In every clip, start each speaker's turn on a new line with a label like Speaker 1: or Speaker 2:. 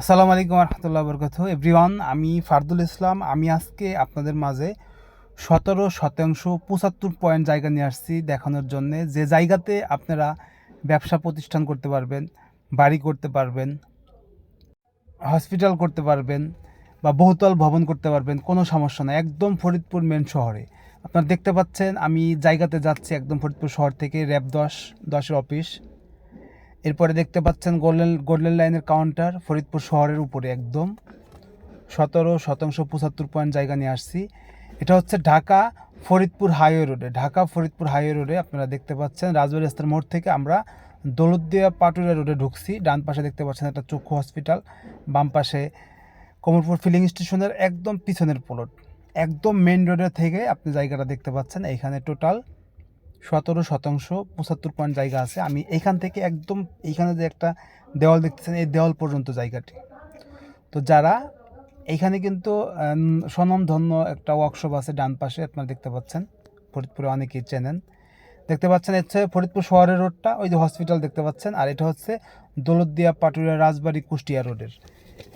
Speaker 1: আসসালামু আলাইকুম রহমতুল্লাহ বরকত এভরিওয়ান, আমি ফারদুল ইসলাম। আমি আজকে আপনাদের মাঝে সতেরো শতাংশ পঁচাত্তর পয়েন্ট জায়গা নিয়ে আসছি দেখানোর জন্য। যে জায়গাতে আপনারা ব্যবসা প্রতিষ্ঠান করতে পারবেন, বাড়ি করতে পারবেন, হসপিটাল করতে পারবেন বা বহুতল ভবন করতে পারবেন, কোনো সমস্যা নাই। একদম ফরিদপুর মেন শহরে। আপনারা দেখতে পাচ্ছেন, আমি জায়গাতে যাচ্ছি একদম ফরিদপুর শহর থেকে, র্যাব দশ, দশের অফিস এরপরে দেখতে পাচ্ছেন গোল্ডেন গোল্ডেন লাইনের কাউন্টার ফরিদপুর শহরের উপরে একদম। সতেরো শতাংশ পঁচাত্তর পয়েন্ট জায়গা নিয়ে আসছি। এটা হচ্ছে ঢাকা ফরিদপুর হাইওয়ে রোডে ঢাকা ফরিদপুর হাইওয়ে রোডে আপনারা দেখতে পাচ্ছেন রাজবাড়ি রাস্তার মোড় থেকে আমরা দৌলতদিয়া পাটুরিয়া রোডে ঢুকছি। ডান পাশে দেখতে পাচ্ছেন একটা চক্ষু হসপিটাল বাম পাশে কমলপুর ফিলিং স্টেশনের একদম পিছনের প্লট একদম মেন রোডের থেকে আপনি জায়গাটা দেখতে পাচ্ছেন। এইখানে টোটাল সতেরো শতাংশ, পঁচাত্তর পয়েন্ট জায়গা আছে। আমি এখান থেকে একদম এইখানে যে একটা দেওয়াল দেখতেছেন, এই দেওয়াল পর্যন্ত জায়গাটি। তো যারা এইখানে কিন্তু স্বনামধন্য একটা ওয়ার্কশপ আছে ডান পাশে, আপনারা দেখতে পাচ্ছেন, ফরিদপুরে অনেকেই চেনেন। দেখতে পাচ্ছেন হচ্ছে ফরিদপুর শহরের রোডটা, ওই যে হসপিটাল দেখতে পাচ্ছেন, আর এটা হচ্ছে দৌলতদিয়া পাটুরিয়া রাজবাড়ি কুষ্টিয়া রোডের।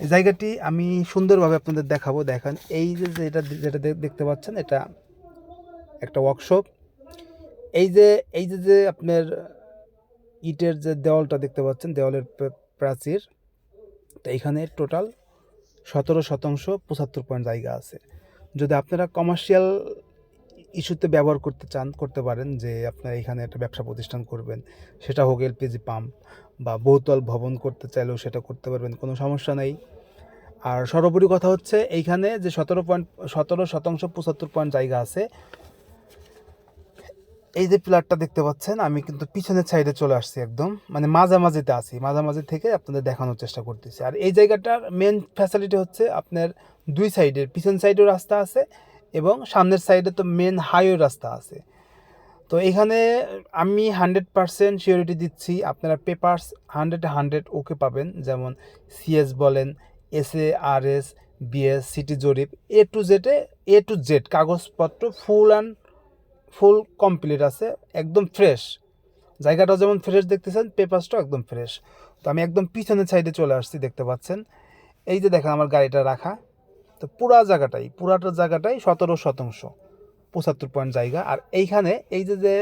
Speaker 1: এই জায়গাটি আমি সুন্দরভাবে আপনাদের দেখাবো। দেখেন, এই যে যেটা যেটা দেখতে পাচ্ছেন, এটা একটা ওয়ার্কশপ এই যে এই যে যে আপনার ইটের যে দেওয়ালটা দেখতে পাচ্ছেন, দেওয়ালের প্রাচীর, তো এখানে টোটাল সতেরো শতাংশ পঁচাত্তর পয়েন্ট জায়গা আছে। যদি আপনারা কমার্শিয়াল ইস্যুতে ব্যবহার করতে চান, করতে পারেন যে আপনারা এখানে একটা ব্যবসা প্রতিষ্ঠান করবেন। সেটা হোক এলপিজি পাম্প বা বহুতল ভবন করতে চাইলেও সেটা করতে পারবেন, কোনো সমস্যা নেই। আর সর্বোপরি কথা হচ্ছে, এইখানে যে সতেরো পয়েন্ট সতেরো শতাংশ পঁচাত্তর পয়েন্ট জায়গা আছে এই যে পিলারটা দেখতে পাচ্ছেন, আমি কিন্তু পিছনের সাইডে চলে আসছি একদম। মানে মাঝামাঝিতে আছি, মাঝামাঝি থেকে আপনাদের দেখানোর চেষ্টা করতেছি। আর এই জায়গাটার মেন ফ্যাসিলিটি হচ্ছে আপনার দুই সাইডের পিছন সাইডেও রাস্তা আছে এবং সামনের সাইডে তো মেন হাইওয়ে রাস্তা আছে। তো এখানে আমি হান্ড্রেড পারসেন্ট সিওরিটি দিচ্ছি, আপনারা পেপারস হান্ড্রেড হান্ড্রেড ওকে পাবেন, যেমন সিএস বলেন S A R S BS city জরিপ এ টু জেডে এ টু জেড কাগজপত্র ফুল অ্যান্ড ফুল কমপ্লিট আছে, একদম ফ্রেশ। জায়গাটা যেমন ফ্রেশ দেখতেছেন, পেপারসটাও একদম ফ্রেশ। তো আমি একদম পিছনের সাইডে চলে আসছি দেখতে পাচ্ছেন। এই যে দেখেন আমার গাড়িটা রাখা। তো পুরা জায়গাটাই, পুরাটা জায়গাটাই সতেরো শতাংশ, পঁচাত্তর পয়েন্ট জায়গা। আর এইখানে এই যে যে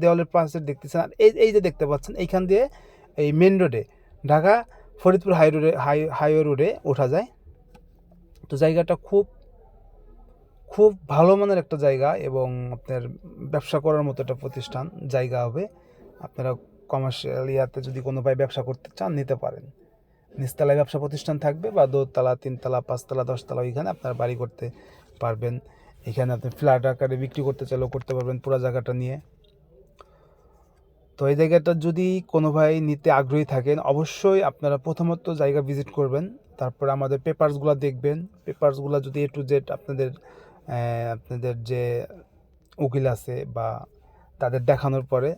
Speaker 1: দেওয়ালের পাশে দেখতেছেন, আর এই এই যে দেখতে পাচ্ছেন, এইখান দিয়ে এই মেন রোডে ঢাকা ফরিদপুর হাই রোডে হাই হাইওয়ে রোডে ওঠা যায়। তো জায়গাটা খুব খুব ভালো মানের একটা জায়গা এবং আপনার ব্যবসা করার মতো একটা প্রতিষ্ঠান জায়গা হবে। আপনারা কমার্শিয়াল ইয়াতে যদি কোনো ভাই ব্যবসা করতে চান, নিতে পারেন। নিচতলায় ব্যবসা প্রতিষ্ঠান থাকবে বা দোতলা, তিনতলা, পাঁচতলা, দশতলা, ওইখানে আপনার বাড়ি করতে পারবেন। এখানে আপনি ফ্ল্যাট আকারে বিক্রি করতে চাইলেও করতে পারবেন পুরো জায়গাটা নিয়ে। তো এই জায়গাটা যদি কোনো ভাই নিতে আগ্রহী থাকেন, অবশ্যই আপনারা প্রথমত জায়গা ভিজিট করবেন। তারপর আমাদের পেপারসগুলো দেখবেন। পেপারসগুলো যদি এ টু জেড আপনাদের আপনাদের যে উকিল আছে বা তাদের দেখানোর পরে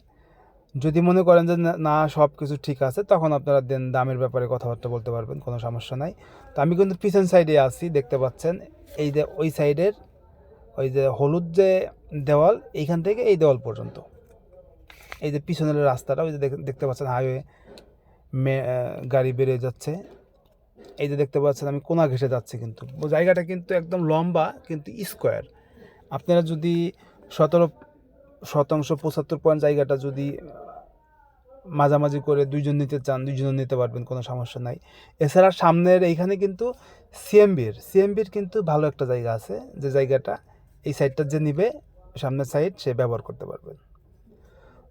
Speaker 1: যদি মনে করেন যে না- সব কিছু ঠিক আছে, তখন আপনারা দেন দামের ব্যাপারে কথাবার্তা বলতে পারবেন, কোনো সমস্যা নাই। তো আমি কিন্তু পিছন সাইডে আছি, দেখতে পাচ্ছেন, এই যে ওই সাইডের ওই যে হলুদ যে দেওয়াল, এইখান থেকে এই দেওয়াল পর্যন্ত। এই যে পিছনের রাস্তাটা, ওই যে দেখতে পাচ্ছেন হাইওয়ে গাড়ি বেরিয়ে যাচ্ছে। এই যে দেখতে পাচ্ছেন, আমি কোনা ঘেসে যাচ্ছি কিন্তু। জায়গাটা কিন্তু একদম লম্বা, কিন্তু স্কোয়ার আপনারা যদি সতেরো শতাংশ, পঁচাত্তর পয়েন্ট জায়গাটা যদি মাঝামাঝি করে দুইজন নিতে চান দুইজন নিতে পারবেন, কোনো সমস্যা নাই। এছাড়া সামনের এইখানে কিন্তু সিএমবির সিএমবির কিন্তু ভালো একটা জায়গা আছে, যে জায়গাটা এই সাইডটা যে নিবে, সামনের সাইড সে ব্যবহার করতে পারবেন।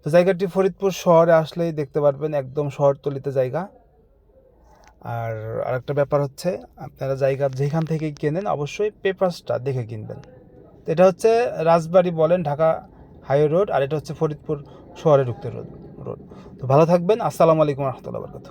Speaker 1: তো জায়গাটি ফরিদপুর শহরে আসলেই দেখতে পারবেন, একদম শহরতলিতে জায়গা। আর আরেকটা ব্যাপার হচ্ছে, আপনারা জায়গা যেখান থেকে কেনেন অবশ্যই পেপার্সটা দেখে কিনবেন। এটা হচ্ছে রাজবাড়ি বলেন ঢাকা হাইওয়ে রোড, আর এটা হচ্ছে ফরিদপুর শহরে ঢুকতে রোড রোড। তো ভালো থাকবেন, আসসালামু আলাইকুম রহমতুল্লাহ বরকাত